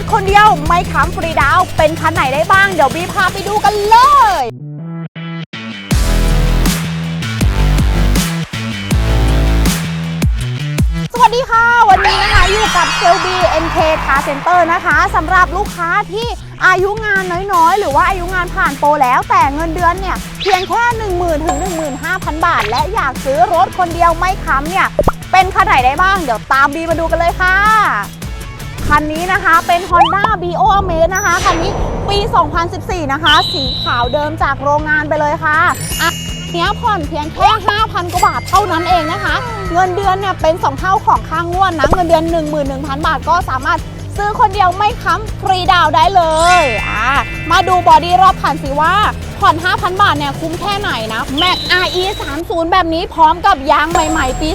ถคนเดียวไม่ค้ำฟรีดาว เป็นคันไหนได้บ้าง เดี๋ยวบีพาไปดูกันเลยสวัสดีค่ะ วันนี้นะคะอยู่กับเซลบี NK Car Center นะคะสำหรับลูกค้าที่อายุงานน้อยๆ หรือว่าอายุงานผ่านโปรแล้วแต่เงินเดือนเนี่ย เพียงแค่ 10,000ถึง15,000 บาท และอยากซื้อรถคนเดียวไม่ค้ำเนี่ย เป็นคันไหนได้บ้าง เดี๋ยวตามบีมาดูกันเลยค่ะ คันนี้นะคะเป็น Honda Bio Amaze นะคะ คันนี้ปี 2014 นะคะ สีขาวเดิมจากโรงงานไปเลยค่ะอะเนี้ยผ่อนเพียงแค่ 5,000 กว่าบาทเท่านั้นเองนะคะ เงินเดือนเนี่ยเป็น 2 เท่าของค่างวดนะ เงินเดือน 11,000 บาทก็สามารถซื้อคนเดียวไม่ค้ำฟรีดาวได้เลยอะมาดูบอดี้รอบคันสิว่า ผ่อน 5,000 บาทเนี่ยคุ้มแค่ไหนนะ Mac RE 30แบบนี้พร้อมกับยางใหม่ๆ ปี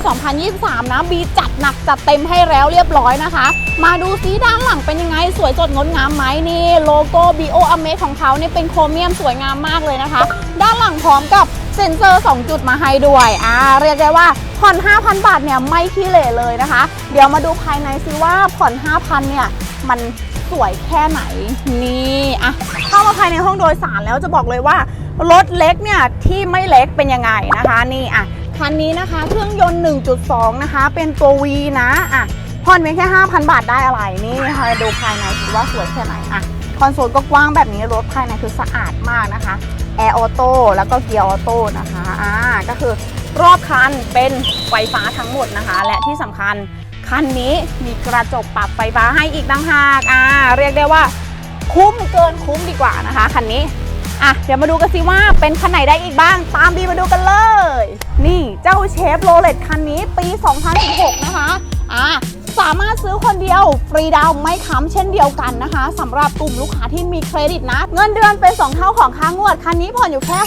2023 นะ บีจัดหนักจัดเต็มให้แล้วเรียบร้อยนะคะ มาดูซิด้านหลังเป็นยังไง สวยสดงดงามไหมนี่โลโก้ BO a m a z ของเขาเนี่ยเป็นโครเมียมสวยงามมากเลยนะคะ ด้านหลังพร้อมกับเซ็นเซอร์ 2 จุดมาให้ด้วยอ่าเรียกได้ว่าผ่อน 5,000 บาทเนี่ยไม่ขี้เหร่เลยนะคะ เดี๋ยวมาดูภายในซิว่าผ่อน 5,000 เนี่ยมัน สวยแค่ไหนนี่อะเข้ามาภายในห้องโดยสารแล้วจะบอกเลยว่ารถเล็กเนี่ยที่ไม่เล็กเป็นยังไงนะคะนี่อะคันนี้นะคะเครื่องยนต์ 1.2 นะคะ เป็นตัว V นะอะผ่อนเพียงแค่ 5,000 บาทได้อะไรนี่ค่ะดูภายในสิว่าสวยแค่ไหนอะคอนโซลก็กว้างแบบนี้รถภายในคือสะอาดมากนะคะแอร์ออโต้แล้วก็เกียร์ออโต้นะคะอ่าก็คือรอบคันเป็นไฟฟ้าทั้งหมดนะคะ และที่สำคัญ คันนี้มีกระจกปรับไฟฟ้าให้อีกต่างหากอ่าเรียกได้ว่าคุ้มเกินคุ้มดีกว่านะคะคันนี้อะเดี๋ยวมาดูกันสิว่าเป็นคันไหนได้อีกบ้าง ตามบีมาดูกันเลย นี่เจ้าเชฟโรเลตคันนี้ปี 2016 นะคะอะ สามารถซื้อคนเดียวฟรีดาวไม่ค้ำเช่นเดียวกันนะคะสำหรับกลุ่มลูกค้าที่มีเครดิตนะ เงินเดือนเป็น 2 เท่าของค่างวด คันนี้ผ่อนอยู่แค่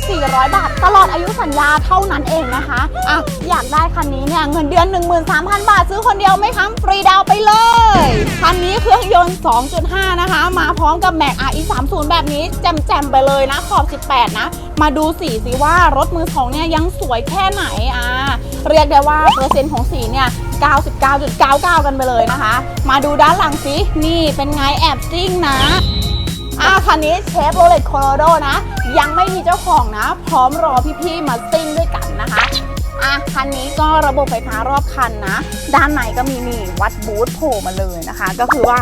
6,400 บาท ตลอดอายุสัญญาเท่านั้นเองนะคะอะอยากได้คันนี้เนี่ยเงินเดือน 13,000 บาท ซื้อคนเดียวไม่ค้ำฟรีดาวไปเลย คันนี้เครื่องยนต์ 2.5 นะคะ มาพร้อมกับ Mac RE 30แบบนี้แจ่มๆไปเลยนะขอบ 18 นะ มาดูสีสิว่ารถมือสองเนี่ยยังสวยแค่ไหนอ่าเรียกได้ว่าเปอร์เซ็นต์ของสีเนี่ย 99.99 กันไปเลยนะคะ มาดูด้านหลังสิ นี่เป็นไงแอบซิ่งนะอ่าคันนี้เชฟโรเลตโคโรโดนะ ยังไม่มีเจ้าของนะ พร้อมรอพี่ๆมาซิ่งด้วยกันนะคะอะคันนี้ก็ระบบไฟฟ้ารอบคันนะ ด้านในก็มีนี่วัดบูทโผล่มาเลยนะคะ ก็คือว่า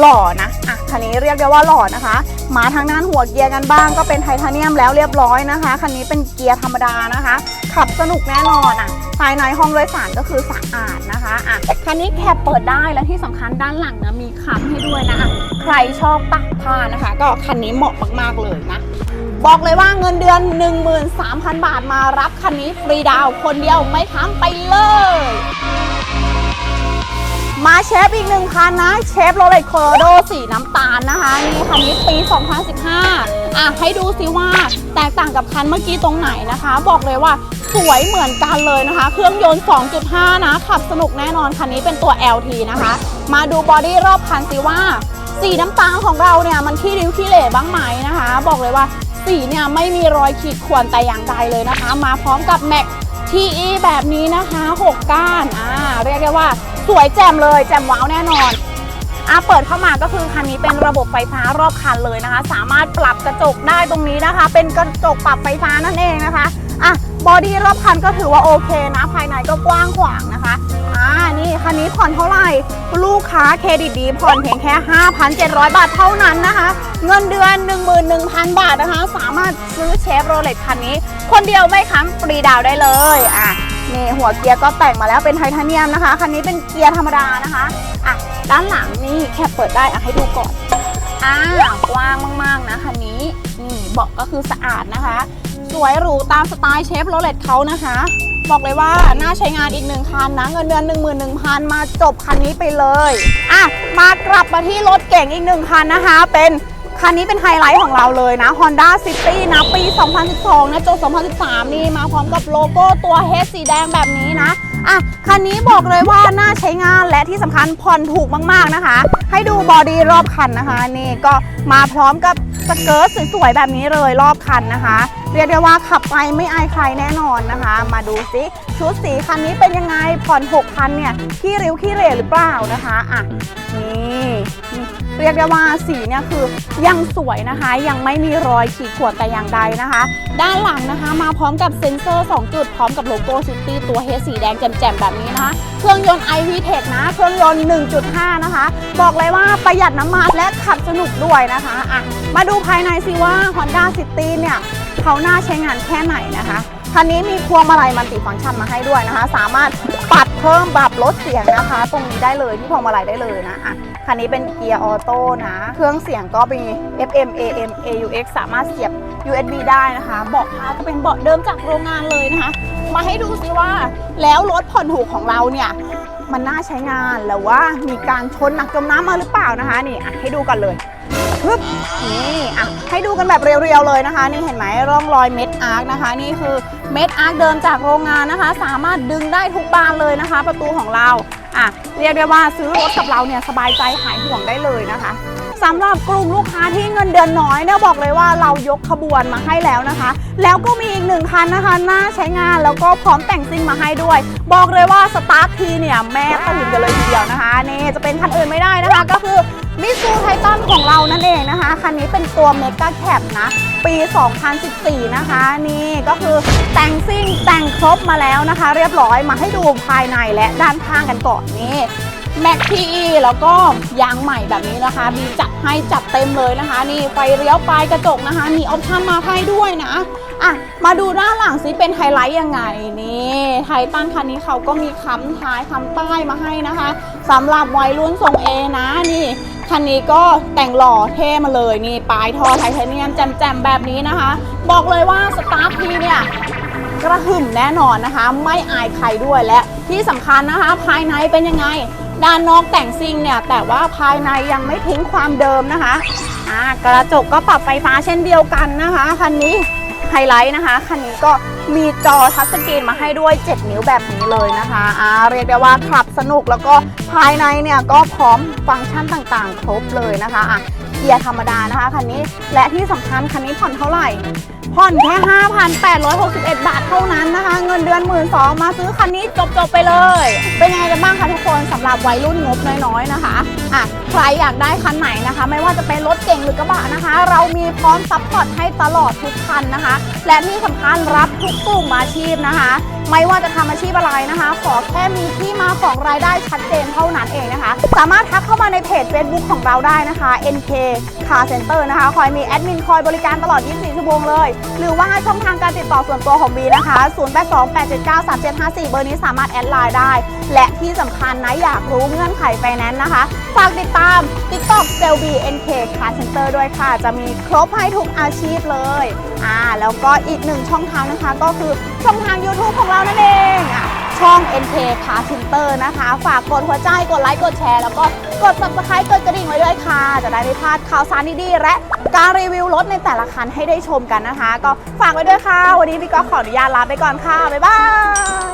หล่อนะอะคันนี้เรียกได้ว่าหล่อนะคะ มาทางด้านหัวเกียร์กันบ้างก็เป็นไทเทเนียมแล้วเรียบร้อยนะคะ คันนี้เป็นเกียร์ธรรมดานะคะ ขับสนุกแน่นอนอะ ภายในห้องโดยสารก็คือสะอาดนะคะอะคันนี้แคปเปิดได้และที่สำคัญด้านหลังนะมีคันให้ด้วยนะะใครชอบตักผ้านะคะ ก็คันนี้เหมาะมากๆเลยนะบอกเลยว่าเงินเดือน 13,000 บาทมารับคันนี้ฟรีดาวคนเดียวไม่ค้ำไปเลย เชฟอีกหนึ่งคันนะ เชฟโรเลตโคโรโดสีน้ำตาลนะคะ นี่คันนี้ปี 2015 อะ ให้ดูสิว่าแตกต่างกับคันเมื่อกี้ตรงไหนนะคะ บอกเลยว่าสวยเหมือนกันเลยนะคะ เครื่องยนต์ 2.5 นะ ขับสนุกแน่นอน คันนี้เป็นตัว LT นะคะ มาดูบอดี้รอบคันสิว่า สีน้ำตาลของเราเนี่ย มันขี้ริ้วขี้เหร่บ้างไหมนะคะ บอกเลยว่าสีเนี่ยไม่มีรอยขีดข่วนแต่อย่างใดเลยนะคะ มาพร้อมกับแม็ก TE แบบนี้นะคะ 6 ก้าน อ่า เรียกได้ว่า สวยแจ่มเลยแจ่มว้าวแน่นอนอะเปิดเข้ามาก็คือคันนี้เป็นระบบไฟฟ้ารอบคันเลยนะคะ สามารถปรับกระจกได้ตรงนี้นะคะ เป็นกระจกปรับไฟฟ้านั่นเองนะคะอะบอดี้รอบคันก็ถือว่าโอเคนะ ภายในก็กว้างขวางนะคะอ่านี่คันนี้ผ่อนเท่าไหร่ ลูกค้าเครดิตดีผ่อนเพียงแค่ 5,700 บาทเท่านั้นนะคะ เงินเดือน 11,000 บาทนะคะ สามารถซื้อเชฟโรเลตคันนี้ คนเดียวไม่ค้ำฟรีดาวได้เลยอะ นี่หัวเกียร์ก็แต่งมาแล้วเป็นไทเทเนียมนะคะ คันนี้เป็นเกียร์ธรรมดานะคะ อะ ด้านหลังนี่แค่เปิดได้อะให้ดูก่อน อ่ากว้างมากๆนะคันนี้ นี่เบาะก็คือสะอาดนะคะ สวยหรูตามสไตล์เชฟโรเลตเขานะคะ บอกเลยว่าน่าใช้งานอีกหนึ่งคันนะ เงินเดือน 11,000 มาจบคันนี้ไปเลย อะ มากลับมาที่รถเก่งอีกหนึ่งคันนะคะ เป็น คันนี้เป็นไฮไลท์ของเราเลยนะ Honda City นะ ปี 2012 นะจบ2013 นี่มาพร้อมกับโลโก้ตัว H สีแดงแบบนี้นะอะคันนี้บอกเลยว่าน่าใช้งานและที่สำคัญผ่อนถูกมากๆนะคะ ให้ดูบอดี้รอบคันนะคะ นี่ก็มาพร้อมกับสเกิร์ตสวยๆแบบนี้เลยรอบคันนะคะ เรียกได้ว่าขับไปไม่อายใครแน่นอนนะคะ มาดูซิชุดสีคันนี้เป็นยังไงผ่อน6,000เนี่ยขี้ริ้วขี้เหร่หรือเปล่านะคะอะนี่ เรียกได้ว่าสีเนี่ยคือยังสวยนะคะ ยังไม่มีรอยขีดข่วนแต่อย่างใดนะคะ ด้านหลังนะคะ มาพร้อมกับเซ็นเซอร์ 2 จุดพร้อมกับโลโก้ซิตี้ตัวเฮดสีแดงแจ่มๆแบบนี้นะคะ เครื่องยนต์ iV Tech นะ เครื่องยนต์ 1.5 นะคะ บอกเลยว่าประหยัดน้ำมันและขับสนุกด้วยนะคะอะมาดูภายในสิว่า Honda City เนี่ยเขาน่าใช้งานแค่ไหนนะคะคันนี้มีพวงมาลัยมันติฟังก์ชันมาให้ด้วยนะคะ สามารถปรับเพิ่มปรับลดเสียงนะคะ ตรงนี้ได้เลยที่พวงมาลัยได้เลยนะอะ คันนี้เป็นเกียร์ออโต้นะ เครื่องเสียงก็มี FM AM AUX สามารถเสียบ USB ได้นะคะเบาะผ้าก็เป็นเบาะเดิมจากโรงงานเลยนะคะ มาให้ดูสิว่าแล้วรถผ่อนถูกของเราเนี่ยมันน่าใช้งานหรือว่ามีการชนหนักจมน้ำมาหรือเปล่านะคะ นี่ให้ดูกันเลยปึ๊บนี่อะให้ดูกันแบบเรียวๆเลยนะคะ นี่เห็นไหมร่องรอยเม็ดอาร์คนะคะ นี่คือเม็ดอาร์คเดิมจากโรงงานนะคะ สามารถดึงได้ทุกบานเลยนะคะ ประตูของเรา อะเรียกได้ว่าซื้อรถกับเราเนี่ยสบายใจหายห่วงได้เลยนะคะสำหรับกลุ่มลูกค้าที่เงินเดือนน้อยเนี่ยบอกเลยว่าเรายกขบวนมาให้แล้วนะคะ แล้วก็มีอีกหนึ่งคันนะคะน่าใช้งานแล้วก็พร้อมแต่งซิ่งมาให้ด้วย บอกเลยว่าสตาร์ททีเนี่ยแม่ตื่นกันเลยทีเดียวนะคะนี่จะเป็นคันอื่นไม่ได้นะคะก็คือ มิซูไททันของเรานั่นเองนะคะ คันนี้เป็นตัวเมก a แคปนะ ปี 2014 นะคะ นี่ก็คือแต่งซิ่งแต่งครบมาแล้วนะคะ เรียบร้อยมาให้ดูภายในและด้านข้างกันก่อนนี่แม็กทีแล้วก็ยางใหม่แบบนี้นะคะมีจัดให้จัดเต็มเลยนะคะ นี่ไฟเลี้ยวปลายกระจกนะคะ มีออปชั่นมาให้ด้วยนะอะมาดูด้านหลังซิเป็นไฮไลท์ยังไงนี่ไททันคันนี้เขาก็มีค้ำท้ายค้ำใต้มาให้นะคะสำหรับวัยรุ่นทรงเอนะนี่ คันนี้ก็แต่งหล่อเท่มาเลยนี่ปลายท่อไทเทเนียมแจมๆแบบนี้นะคะ บอกเลยว่าสตาร์ททีเนี่ยกระหึ่มแน่นอนนะคะ ไม่อายใครด้วยและที่สำคัญนะคะ ภายในเป็นยังไง ด้านนอกแต่งซิงเนี่ย แต่ว่าภายในยังไม่ทิ้งความเดิมนะคะอ่ากระจกก็ปรับไฟฟ้าเช่นเดียวกันนะคะคันนี้ ไฮไลท์นะคะ คันนี้ก็มีจอทัชสกรีนมาให้ด้วย 7 นิ้วแบบนี้เลยนะคะอ่าเรียกได้ว่าขับสนุกแล้วก็ภายในเนี่ยก็พร้อมฟังก์ชันต่างๆ ครบเลยนะคะอะ กียร์ธรรมดานะคะคันนี้ และที่สำคัญคันนี้ผ่อนเท่าไหร่ ผ่อนแค่ 5,861 บาทเท่านั้นนะคะ เงินเดือน1 2ื่นสมาซื้อคันนี้จบๆไปเลย เป็นยังไงกันบ้างคะทุกคนสำหรับวัยรุ่นงบน้อยๆนะคะอะใครอยากได้คันไหนนะคะ ไม่ว่าจะเป็นรถเก่งหรือกระบะนะคะ เรามีพร้อมซัพพอร์ตให้ตลอดทุกคันนะคะ และที่สำคัญรับทุกกลุ่มอาชีพนะคะไม่ว่าจะทำอาชีพอะไรนะคะ ขอแค่มีที่มาของรายได้ชัดเจนเท่านั้นเองนะคะ สามารถทักเข้ามาในเพจ Facebook ของเราได้นะคะ NK Car Center นะคะคอยมีแอดมินคอยบริการตลอด 24 ชั่วโมงเลย หรือว่าช่องทางการติดต่อส่วนตัวของบีนะคะ 0828793754 เบอร์นี้สามารถแอดไลน์ได้ และที่สำคัญนะอยากรู้เงื่อนไขไฟแนนซ์นะคะ ฝากติดตาม TikTok s e l b NK Car Center ด้วยค่ะ จะมีครบให้ทุกอาชีพเลยอ่าแล้วก็อีกหนึ่งช่องทางนะคะก็คือช่องทาง YouTube ของเรานั่นเองอะ ช่อง NK Car Center นะคะ ฝากกดหัวใจกดไลค์กดแชร์แล้วก็กด subscribe กดกระดิ่งไว้ด้วยค่ะ จะได้ไม่พลาดข่าวสารดีๆ และการรีวิวรถในแต่ละคันให้ได้ชมกันนะคะ ก็ฝากไว้ด้วยค่ะ วันนี้พี่ก็ขออนุญาตลาไปก่อนค่ะ บ๊ายบาย